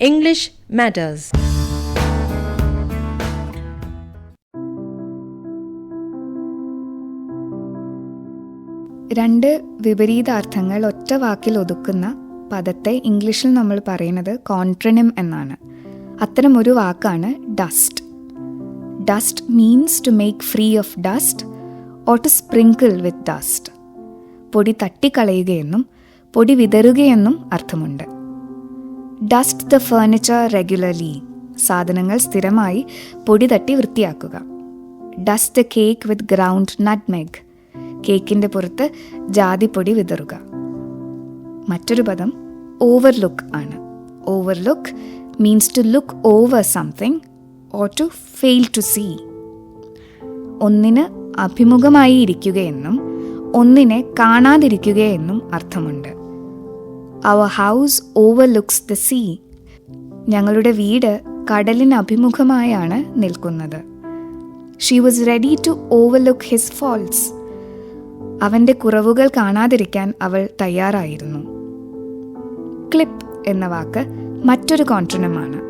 English matters. രണ്ട് വിപരീതാർത്ഥങ്ങൾ ഒറ്റ വാക്കിൽ ഒതുക്കുന്ന പദത്തെ ഇംഗ്ലീഷിൽ നമ്മൾ പറയുന്നത് കോൺട്രണിം എന്നാണ്. അത്തരം ഒരു വാക്കാണ് dust. Dust means to make free of dust or to sprinkle with dust. പൊടി തട്ടിക്കളയുകയെന്നും പൊടി വിതറുകയെന്നും അർത്ഥമുണ്ട്. Dust the furniture regularly. സാധനങ്ങൾ സ്ഥിരമായി പൊടി തട്ടി വൃത്തിയാക്കുക. Dust the cake with ground nutmeg. കേക്കിന്റെ പുറത്ത് ജാതിപ്പൊടി വിതറുക. മറ്റൊരു പദം ഓവർലുക്ക് ആണ്. Overlook means to look over something or to fail to see. ഒന്നിന് അഭിമുഖമായി ഇരിക്കുകയെന്നും ഒന്നിനെ കാണാതിരിക്കുകയെന്നും അർത്ഥമുണ്ട്. Our house overlooks the sea ഞങ്ങളുടെ വീട് കടലിന് അഭിമുഖമായാണ് നിൽക്കുന്നത്. She was ready to overlook his faults അവന്റെ കുറവുകൾ കാണാതിരിക്കാൻ അവൾ തയ്യാറായിരുന്നു. ക്ലിപ്പ് എന്ന വാക്ക് മറ്റൊരു കോൺട്രനമാണ്.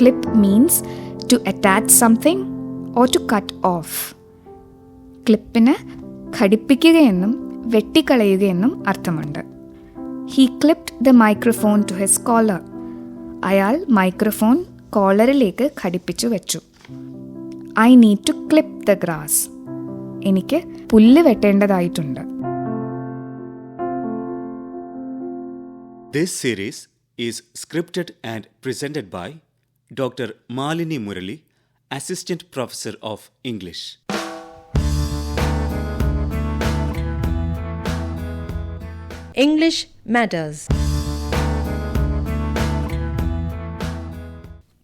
Clip means to attach something or to cut off ക്ലിപ്പിന് ഘടിപ്പിക്കുകയെന്നും വെട്ടിക്കളയുകയെന്നും അർത്ഥമുണ്ട്. He clipped the microphone to his collar അയാൾ മൈക്രോഫോൺ കോളറിലേക്ക് ഘടിപ്പിച്ചു വെച്ചു I need to clip the grass എനിക്ക് പുല്ല് വെട്ടേണ്ടതായിട്ടുണ്ട് This series is scripted and presented by Dr. Malini Murali, Assistant Professor of English. English matters.